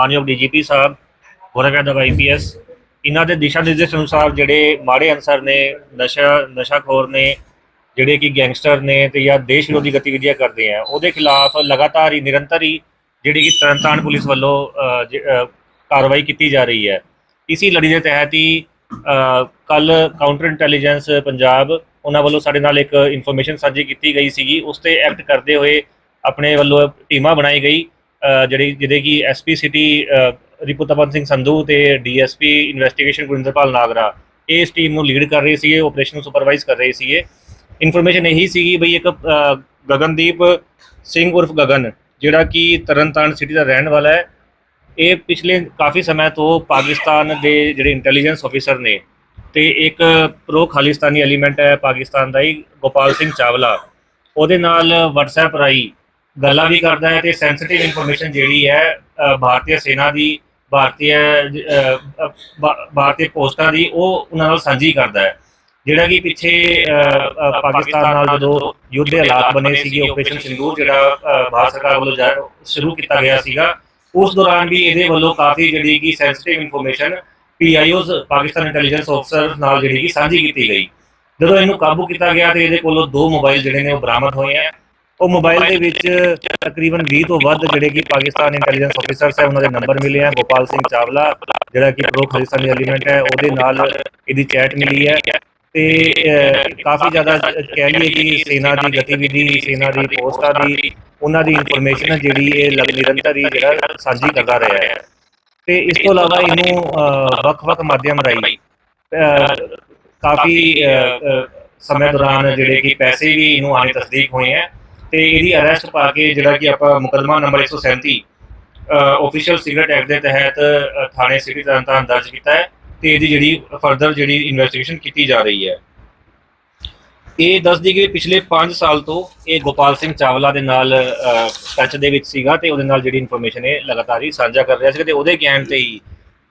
ਮਾਨਯੋਗ ਡੀਜੀਪੀ ਸਾਹਿਬ ਗੋਰਖਨਾਥ ਆਈਪੀਐਸ ਇਹਨਾਂ ਦੇ ਦਿਸ਼ਾ ਨਿਰਦੇਸ਼ ਅਨੁਸਾਰ ਜਿਹੜੇ ਮਾੜੇ ਅਨਸਰ ਨੇ, ਨਸ਼ਾ, ਨਸ਼ਾਖੋਰ ਨੇ, ਜਿਹੜੇ ਕਿ ਗੈਂਗਸਟਰ ਨੇ ਤੇ ਜਾਂ ਦੇਸ਼ ਵਿਰੋਧੀ ਗਤੀਵਿਧੀਆਂ ਕਰਦੇ ਆ, ਉਹਦੇ ਖਿਲਾਫ ਲਗਾਤਾਰ ਹੀ, ਨਿਰੰਤਰ ਹੀ ਜਿਹੜੀ ਕਿ ਤਰਨਤਾਰਨ ਪੁਲਿਸ ਵੱਲੋਂ ਕਾਰਵਾਈ ਕੀਤੀ ਜਾ ਰਹੀ ਹੈ। ਇਸੀ ਲੜੀ ਦੇ ਤਹਿਤ ਹੀ ਕੱਲ ਕਾਊਂਟਰ ਇੰਟੈਲੀਜੈਂਸ ਪੰਜਾਬ ਉਹਨਾਂ ਵੱਲੋਂ ਸਾਡੇ ਨਾਲ ਇੱਕ ਇਨਫੋਰਮੇਸ਼ਨ ਸਾਂਝੀ ਕੀਤੀ ਗਈ ਸੀਗੀ, ਉਸ ਤੇ ਐਕਟ ਕਰਦੇ ਹੋਏ ਆਪਣੇ ਵੱਲੋਂ ਟੀਮਾਂ ਬਣਾਈ ਗਈ। ਜਿਹੜੀ ਜਿਹਦੇ ਕਿ ਐਸਪੀ ਸਿਟੀ ਰਿਪੁਤਪਨ ਸਿੰਘ ਸੰਧੂ ਤੇ ਡੀਐਸਪੀ ਇਨਵੈਸਟੀਗੇਸ਼ਨ ਗੁਰਿੰਦਰਪਾਲ ਨਾਗਰਾ, ਇਹ ਇਸ ਟੀਮ ਨੂੰ ਲੀਡ ਕਰ ਰਹੇ ਸੀਗੇ ਆਪਰੇਸ਼ਨ ਨੂੰ ਸੁਪਰਵਾਈਜ਼ ਕਰ ਰਹੇ ਸੀਗੇ। ਇਨਫੋਰਮੇਸ਼ਨ ਇਹੀ ਸੀਗੀ ਬਈ ਇੱਕ ਗਗਨਦੀਪ ਸਿੰਘ ਉਰਫ ਗਗਨ, ਜਿਹੜਾ ਕਿ ਤਰਨਤਾਰਨ ਸਿਟੀ ਦਾ ਰਹਿਣ ਵਾਲਾ ਹੈ। ਇਹ ਪਿਛਲੇ ਕਾਫੀ ਸਮੇਂ ਤੋਂ ਪਾਕਿਸਤਾਨ ਦੇ ਜਿਹੜੇ ਇੰਟੈਲੀਜੈਂਸ ਆਫੀਸਰ ਨੇ ਤੇ ਇੱਕ ਪ੍ਰੋ ਖਾਲਿਸਤਾਨੀ ਐਲੀਮੈਂਟ ਹੈ ਪਾਕਿਸਤਾਨ ਦਾ ਹੀ, ਗੋਪਾਲ ਸਿੰਘ ਚਾਵਲਾ। ਉਹਦੇ ਨਾਲ WhatsApp ਰਾਹੀਂ ਗੱਲਾਂ ਵੀ ਕਰਦਾ ਹੈ ਤੇ ਸੈਂਸਿਟਿਵ ਇਨਫੋਰਮੇਸ਼ਨ ਜਿਹੜੀ ਹੈ ਭਾਰਤੀ ਸੈਨਾ ਦੀ ਭਾਰਤੀ ਭਾਰਤੀ ਪੋਸਟਾਂ ਦੀ, ਉਹ ਉਹਨਾਂ ਨਾਲ ਸਾਂਝੀ ਕਰਦਾ ਹੈ। ਜਿਹੜਾ ਕਿ ਪਿੱਛੇ ਪਾਕਿਸਤਾਨ ਨਾਲ ਜਦੋਂ ਯੁੱਧ ਦੇ ਹਾਲਾਤ ਬਣੇ ਸੀਗੇ ਆਪਰੇਸ਼ਨ ਸਿੰਦੂਰ ਜਿਹੜਾ ਭਾਰਤ ਸਰਕਾਰ ਵੱਲੋਂ ਸ਼ੁਰੂ ਕੀਤਾ ਗਿਆ ਸੀਗਾ, ਉਸ ਦੌਰਾਨ ਵੀ ਇਹਦੇ ਵੱਲੋਂ ਕਾਫੀ ਜਿਹੜੀ ਕਿ sensitive information PIOs Pakistan intelligence ਅਫਸਰ ਨਾਲ ਜਿਹੜੀ ਕਿ ਸਾਂਝੀ ਕੀਤੀ ਗਈ। ਜਦੋਂ ਇਹਨੂੰ ਕਾਬੂ ਕੀਤਾ ਗਿਆ ਤੇ ਇਹਦੇ ਕੋਲੋਂ ਦੋ ਮੋਬਾਈਲ ਜਿਹੜੇ ਨੇ ਉਹ ਬਰਾਮਦ ਹੋਏ ਆ ਉਹ ਮੋਬਾਈਲ ਦੇ ਵਿੱਚ ਤਕਰੀਬਨ 20 ਤੋਂ ਵੱਧ ਜਿਹੜੇ ਕਿ ਪਾਕਿਸਤਾਨ ਇੰਟੈਲੀਜੈਂਸ ਅਫੀਸਰਸ ਹੈ ਉਹਨਾਂ ਦੇ ਨੰਬਰ ਮਿਲੇ ਆ। ਗੋਪਾਲ ਸਿੰਘ ਚਾਵਲਾ ਜਿਹੜਾ ਕਿ ਪ੍ਰੋ ਖਾਲਿਸਤਾਨੀ ਐਲੀਮੈਂਟ ਹੈ ਉਹਦੇ ਨਾਲ ਇਹਦੀ ਚੈਟ ਮਿਲੀ ਹੈ। ਤੇ ਕਾਫੀ ਜ਼ਿਆਦਾ ਕਹਿ ਲਈਏ ਕਿ ਸੈਨਾ ਦੀ ਗਤੀਵਿਧੀ ਸੈਨਾ ਦੀ ਪੋਸਟਾਂ ਦੀ ਉਹਨਾਂ ਦੀ ਇਨਫੋਰਮੇਸ਼ਨ ਜਿਹੜੀ ਇਹ ਲਗ- ਨਿਰੰਤਰ ਹੀ ਜਿਹੜਾ ਸਾਂਝੀ ਕਰਦਾ ਰਿਹਾ ਹੈ। ਤੇ ਇਸ ਤੋਂ ਇਲਾਵਾ ਇਹਨੂੰ ਵੱਖ-ਵੱਖ ਮਾਧਿਅਮ ਰਾਹੀਂ ਕਾਫੀ ਅਹ, ਸਮੇਂ ਦੌਰਾਨ ਜਿਹੜੇ ਕਿ ਪੈਸੇ ਵੀ ਇਹਨੂੰ ਆਣੇ ਤਸਦੀਕ ਹੋਏ ਹੈ। ਤੇ ਇਹਦੀ ਅਰੈਸਟ ਪਾ ਕੇ ਜਿਹੜਾ ਕਿ ਆਪਾਂ ਮੁਕੱਦਮਾ ਨੰਬਰ 137 ਆਫੀਸ਼ੀਅਲ ਸਿਗਰਟ ਐਕਟ ਦੇ ਤਹਿਤ ਥਾਣੇ ਸਿਟੀ ਤਰਨਤਾਰਨ ਦਰਜ ਕੀਤਾ ਹੈ ਤੇ ਇਹਦੀ ਜਿਹੜੀ ਫਰਦਰ ਜਿਹੜੀ ਇਨਵੈਸਟੀਗੇਸ਼ਨ ਕੀਤੀ ਜਾ ਰਹੀ ਹੈ। ਇਹ ਦੱਸਦੀ ਕਿ ਪਿਛਲੇ 5 ਸਾਲ ਤੋਂ ਇਹ ਗੋਪਾਲ ਸਿੰਘ ਚਾਵਲਾ ਦੇ ਨਾਲ ਟੱਚ ਦੇ ਵਿੱਚ ਸੀਗਾ ਤੇ ਉਹਦੇ ਨਾਲ ਜਿਹੜੀ ਇਨਫੋਰਮੇਸ਼ਨ ਇਹ ਲਗਾਤਾਰ ਹੀ ਸਾਂਝਾ ਕਰ ਰਿਹਾ ਸੀ ਤੇ ਉਹਦੇ ਗਿਆਨ ਤੇ ਹੀ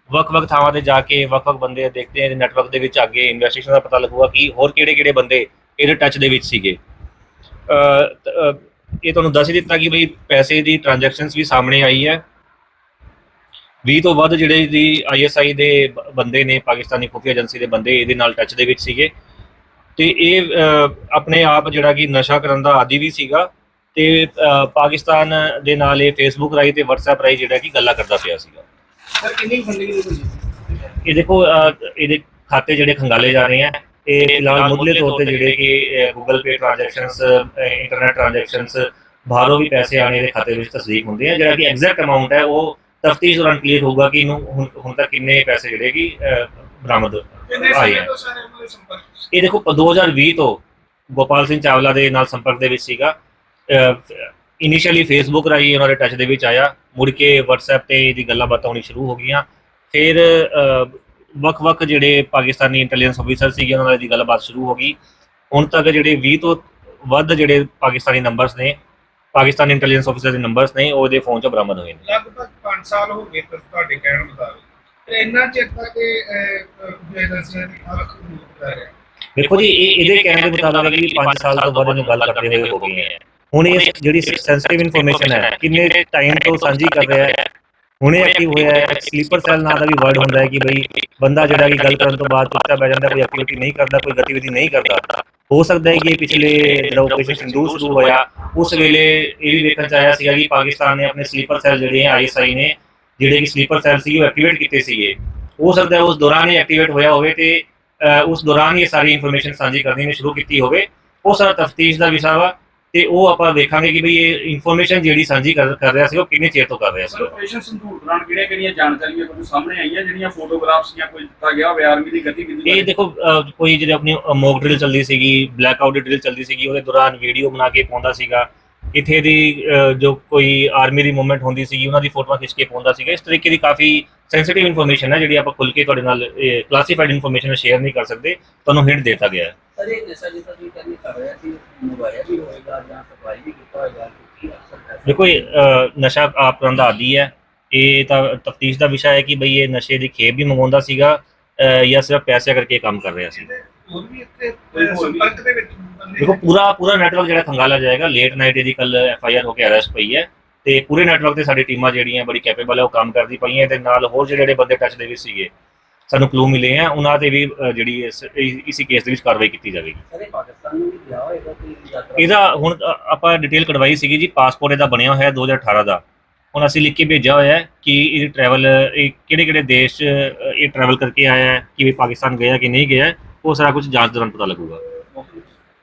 ਵੱਖ-ਵੱਖ ਥਾਵਾਂ ਤੇ ਜਾ ਕੇ ਵੱਖ-ਵੱਖ ਬੰਦੇ ਦੇਖਦੇ ਆ ਨੈਟਵਰਕ ਦੇ ਵਿੱਚ ਅੱਗੇ ਇਨਵੈਸਟੀਗੇਸ਼ਨ ਦਾ ਪਤਾ ਲੱਗੂਗਾ ਕਿ ਹੋਰ ਕਿਹੜੇ-ਕਿਹੜੇ ਬੰਦੇ ਇਹਦੇ ਟੱਚ ਦੇ ਵਿੱਚ ਸੀਗੇ। ਇਹ ਤੁਹਾਨੂੰ ਦੱਸ ਹੀ ਦਿੱਤਾ ਕਿ ਬਈ ਪੈਸੇ ਦੀ ਟ੍ਰਾਂਜੈਕਸ਼ਨਸ ਵੀ ਸਾਹਮਣੇ ਆਈ ਹੈ। 20 ਤੋਂ ਵੱਧ ਜਿਹੜੇ ਦੀ ਆਈਐਸਆਈ ਦੇ ਬੰਦੇ ਨੇ ਪਾਕਿਸਤਾਨੀ ਖੁਫੀਆ ਏਜੰਸੀ ਦੇ ਬੰਦੇ ਇਹਦੇ ਨਾਲ ਟੱਚ ਦੇ ਵਿੱਚ ਸੀਗੇ। ਤੇ ਇਹ ਆਪਣੇ ਆਪ ਜਿਹੜਾ ਕਿ ਨਸ਼ਾ ਕਰਨ ਦਾ ਆਦੀ ਵੀ ਸੀਗਾ ਤੇ ਪਾਕਿਸਤਾਨ ਦੇ ਨਾਲ ਇਹ ਫੇਸਬੁੱਕ ਰਾਹੀਂ ਤੇ WhatsApp ਰਾਹੀਂ ਜਿਹੜਾ ਕਿ ਗੱਲਾਂ ਕਰਦਾ ਪਿਆ ਸੀਗਾ। ਸਰ ਕਿੰਨੀ ਫੰਡਿੰਗ ਇਹ ਦੇਖੋ ਇਹਦੇ ਖਾਤੇ ਜਿਹੜੇ ਖੰਗਾਲੇ ਜਾ ਰਹੇ ਆ ਇਹ ਫਿਲਹਾਲ ਮੁੱਢਲੇ ਤੌਰ ਤੇ ਜਿਹੜੇ ਕਿ Google Pay transactions internet transactions ਬਾਹਰੋਂ ਵੀ ਪੈਸੇ ਆਣੇ ਦੇ ਖਾਤੇ ਵਿੱਚ ਤਸਦੀਕ ਹੁੰਦੇ ਆ। ਜਿਹੜਾ ਕਿ ਐਗਜ਼ੈਕਟ ਅਮਾਉਂਟ ਹੈ ਉਹ ਤਫਤੀਸ਼ ਦੌਰਾਨ ਕਲੀਅਰ ਹੋਊਗਾ ਕਿ ਇਹਨੂੰ ਹੁਣ ਤੱਕ ਕਿੰਨੇ ਪੈਸੇ ਜਿਹੜੇ ਕਿ ਬਰਾਮਦ ਆਏ ਆ? ਇਹ ਦੇਖੋ 2020 ਤੋਂ ਗੋਪਾਲ ਸਿੰਘ ਚਾਵਲਾ ਦੇ ਨਾਲ ਸੰਪਰਕ ਦੇ ਵਿੱਚ ਸੀਗਾ। ਇਨੀਸ਼ੀਅਲੀ ਫੇਸਬੁੱਕ ਰਾਹੀਂ ਉਹਨਾਂ ਦੇ ਟੱਚ ਦੇ ਵਿੱਚ ਆਇਆ। ਮੁੜ ਕੇ WhatsApp ਤੇ ਇਹਦੀ ਗੱਲਾਂ ਬਾਤਾਂ ਹੋਣੀ ਸ਼ੁਰੂ ਹੋ ਗਈਆਂ। ਫਿਰ ਵੱਖ-ਵੱਖ ਜਿਹੜੇ ਪਾਕਿਸਤਾਨੀ ਇੰਟੈਲੀਜੈਂਸ ਅਫੀਸਰ ਸੀਗੇ ਉਹਨਾਂ ਨਾਲ ਇਹਦੀ ਗੱਲਬਾਤ ਸ਼ੁਰੂ ਹੋ ਗਈ। ਹੁਣ ਤੱਕ ਜਿਹੜੇ 20 ਤੋਂ ਵੱਧ ਜਿਹੜੇ ਪਾਕਿਸਤਾਨੀ ਨੰਬਰਸ ਨੇ ਪਾਕਿਸਤਾਨੀ ਇੰਟੈਲੀਜੈਂਸ ਅਫੀਸਰ ਦੇ ਨੰਬਰਸ ਨੇ ਉਹ ਇਹਦੇ ਫੋਨ 'ਚੋਂ ਬਰਾਮਦ ਹੋਏ ਨੇ। ਲਗਭਗ 5 ਸਾਲ ਹੋ ਗਏ ਤੁਸ- ਤੁਹਾਡੇ ਕਹਿਣ ਮੁਤਾਬਕ। ਤੇ ਇੰਨਾ ਚਿਰ ਤੱਕ ਇਹ ਏਜੰਸੀਆਂ ਦੀ ਹਰਖ ਨੂੰ ਕਰ ਰਿਹਾ। ਦੇਖੋ ਜੀ ਇਹ ਇਹਦੇ ਕਹਿਣ ਦੇ ਮੁਤਾਬਕ ਕਿ 5 ਸਾਲ ਤੋਂ ਬਾਅਦ ਇਹਨੂੰ ਗੱਲ ਕਰਦੇ ਹੋਏ ਹੋ ਗਏ ਹੁਣ ਇਹ ਜਿਹੜੀ ਸੈਂਸਿਟਿਵ ਇਨਫੋਰਮੇਸ਼ਨ ਹੈ ਕਿੰਨੇ ਟਾਈਮ ਤੋਂ ਸਾਂਝੀ ਕਰ ਰਿਹਾ ਹੈ? ਹੁਣੇ ਐਕਟਿਵ ਹੋਇਆ ਹੈ। ਸਲੀਪਰ ਸੈੱਲ ਨਾਂ ਦਾ ਵੀ ਵਰਡ ਹੁੰਦਾ ਹੈ ਕਿ ਬਈ ਬੰਦਾ ਜਿਹੜਾ ਕਿ ਗੱਲ ਕਰਨ ਤੋਂ ਬਾਅਦ ਚੁੱਪਚਾਪ ਬਹਿ ਜਾਂਦਾ ਕੋਈ ਐਕਟੀਵਿਟੀ ਨਹੀਂ ਕਰਦਾ ਕੋਈ ਗਤੀਵਿਧੀ ਨਹੀਂ ਕਰਦਾ। ਹੋ ਸਕਦਾ ਹੈ ਕਿ ਇਹ ਪਿਛਲੇ ਜਿਹੜਾ ਆਪਰੇਸ਼ਨ ਸਿੰਦੂਰ ਸ਼ੁਰੂ ਹੋਇਆ ਉਸ ਵੇਲੇ ਇਹ ਵੀ ਵੇਖਣ ਚ ਆਇਆ ਸੀਗਾ ਕਿ ਪਾਕਿਸਤਾਨ ਨੇ ਆਪਣੇ ਸਲੀਪਰ ਸੈੱਲ ਜਿਹੜੇ ਆਈਐਸਆਈ ਨੇ ਜਿਹੜੇ ਕਿ ਸਲੀਪਰ ਸੈੱਲ ਸੀ ਉਹ ਐਕਟੀਵੇਟ ਕੀਤੇ ਸੀਗੇ। ਹੋ ਸਕਦਾ ਉਸ ਦੌਰਾਨ ਹੀ ਐਕਟੀਵੇਟ ਹੋਇਆ ਹੋਵੇ ਤੇ ਉਸ ਦੌਰਾਨ ਹੀ ਇਹ ਸਾਰੀ ਇਨਫੋਰਮੇਸ਼ਨ ਸਾਂਝੀ ਕਰਨੀ ਨੇ ਸ਼ੁਰੂ ਕੀਤੀ ਹੋਵੇ। ਉਹ ਸਾਰਾ ਤਫਤੀਸ਼ ਦਾ ਵਿਸ਼ਾ ਵਾ। ਤੇ ਉਹ ਆਪਾਂ ਵੇਖਾਂਗੇ ਕਿ ਬਈ ਇਹ ਇਨਫੋਰਮੇਸ਼ਨ ਜਿਹੜੀ ਸਾਂਝੀ ਕਰ ਕਰ ਰਿਹਾ ਸੀ ਉਹ ਕਿੰਨੇ ਚਿਰ ਤੋਂ ਕਰ ਰਿਹਾ ਸੀ? ਆਪਰੇਸ਼ਨ ਸੰਦੂਰ ਦੌਰਾਨ ਕਿਹੜੀਆਂ ਕਿਹੜੀਆਂ ਜਾਣਕਾਰੀਆਂ ਤੁਹਾਨੂੰ ਸਾਹਮਣੇ ਆਈਆਂ ਜਿਹੜੀਆਂ ਫੋਟੋਗ੍ਰਾਫਸ ਜਾਂ ਕੋਈ ਦਿੱਤਾ ਗਿਆ ਹੋਵੇ ਆਰਮੀ ਦੀ ਗਤੀਵਿਧੀ ਇਹ ਦੇਖੋ ਕੋਈ ਜਿਹੜੀ ਆਪਣੀ ਮੌਕ ਡਰਿਲ ਚੱਲਦੀ ਸੀਗੀ ਬਲੈਕ ਆਊਟ ਡਰਿਲ ਚੱਲਦੀ ਸੀਗੀ ਉਹਦੇ ਦੌਰਾਨ ਵੀਡੀਓ ਬਣਾ ਕੇ ਪਾਉਂਦਾ ਸੀਗਾ। ਇੱਥੇ ਦੀ ਅਹ, ਜੋ ਕੋਈ ਆਰਮੀ ਦੀ ਮੂਵਮੈਂਟ ਹੁੰਦੀ ਸੀਗੀ ਉਹਨਾਂ ਦੀ ਫੋਟੋਆਂ ਖਿੱਚ ਕੇ ਪਾਉਂਦਾ ਸੀਗਾ। ਇਸ ਤਰੀਕੇ ਦੀ ਕਾਫੀ ਸੈਂਸਿਟਿਵ ਇਨਫੋਰਮੇਸ਼ਨ ਹੈ ਜਿਹੜੀ ਆਪਾਂ ਖੁੱਲ ਕੇ ਤੁਹਾਡੇ ਨਾਲ ਕਲਾਸੀਫਾਈਡ ਇਨਫੋਰਮੇਸ਼ਨ ਸ਼ੇਅਰ ਨਹੀਂ ਕਰ ਸਕਦੇ। ਤੁਹਾਨੂੰ ਹਿੰਟ ਦਿੱਤਾ ਗਿਆ ਹੈ। ਇਹ ਜੈਸਾ ਜਿਸਾ ਤੁਸੀਂ ਕਹਿੰਦੇ ਕਰ ਰਿਹਾ ਸੀ ਮੰਗਵਾਇਆ ਵੀ ਹੋਏਗਾ ਜਾਂ ਸਪਲਾਈ ਵੀ ਕੀਤਾ ਹੋਏਗਾ ਕੀ ਅਕਸਰ ਪੈਸਾ ਦੇਖੋ ਇਹ ਅਹ, ਨਸ਼ਾ ਆਪ ਦਾ ਆਦੀ ਹੈ। ਇਹ ਤਾਂ ਤਫਤੀਸ਼ ਦਾ ਵਿਸ਼ਾ ਹੈ ਕਿ ਬਈ ਇਹ ਨਸ਼ੇ ਦੀ ਖੇਪ ਵੀ ਮੰਗਵਾਉਂਦਾ ਸੀਗਾ ਅਹ, ਜਾਂ ਸਿਰਫ ਪੈਸੇ ਕਰਕੇ ਕੰਮ ਕਰ ਰਿਹਾ ਸੀ। ਹੋਰ ਵੀ ਇੱਥੇ ਕੋਈ ਅਹ, ਹੋਰ ਵੀ? ਸੰਪਰਕ ਦੇ ਵਿੱਚ ਬੰਦੇ ਦੇਖੋ ਪੂਰਾ ਪੂਰਾ ਨੈਟਵਰਕ ਜਿਹੜਾ ਖੰਗਾਲਾ ਜਾਏਗਾ ਲੇਟ ਨਾਈਟ ਇਹਦੀ ਕੱਲ ਐਫ ਆਈ ਆਰ ਹੋ ਕੇ ਅਰੈਸਟ ਪਈ ਹੈ ਤੇ ਪੂਰੇ ਨੈਟਵਰਕ ਤੇ ਸਾਡੀ ਟੀਮਾਂ ਜਿਹੜੀਆਂ ਬੜੀ ਕੈਪੇਬਲ ਹੈ ਉਹ ਕੰਮ ਕਰਦੀ ਪਈਆਂ ਤੇ ਨਾਲ ਹੋਰ ਜਿਹੜੇ ਜਿਹੜੇ ਬੰਦੇ ਟੱਚ ਦੇ ਵਿੱਚ ਸੀਗੇ ਸਾਨੂੰ ਕਲੂ ਮਿਲੇ ਆ ਉਹਨਾਂ ਤੇ ਵੀ ਅ, ਜਿਹੜੀ ਇਸ ਇਸੇ ਕੇਸ ਦੇ ਵਿੱਚ ਕਾਰਵਾਈ ਕੀਤੀ ਜਾਵੇਗੀ। ਸਰ ਇਹ ਪਾਕਿਸਤਾਨ ਨੂੰ ਵੀ ਗਿਆ ਹੋਏਗਾ ਕੋਈ ਯਾਤਰਾ? ਇਹਦਾ ਹੁਣ ਅ, ਆਪਾਂ ਡਿਟੇਲ ਕਢਵਾਈ ਸੀਗੀ ਜੀ ਪਾਸਪੋਰਟ ਇਹਦਾ ਬਣਿਆ ਹੋਇਆ ਹੈ 2018 ਦਾ। ਹੁਣ ਅਸੀਂ ਲਿਖ ਕੇ ਭੇਜਿਆ ਹੋਇਆ ਹੈ ਕਿ ਇਹ ਟਰੈਵਲ ਇਹ ਕਿਹੜੇ ਕਿਹੜੇ ਦੇਸ਼ 'ਚ, ਅ, ਇਹ ਟਰੈਵਲ ਕਰਕੇ ਆਇਆ ਹੈ ਕਿਵੇਂ ਪਾਕਿਸਤਾਨ ਗਿਆ ਕਿ ਨਹੀਂ ਗਿਆ ਉਹ ਸਾਰਾ ਕੁਝ ਜਾਂਚ ਦੌਰਾਨ ਪਤਾ ਲੱਗੂਗਾ।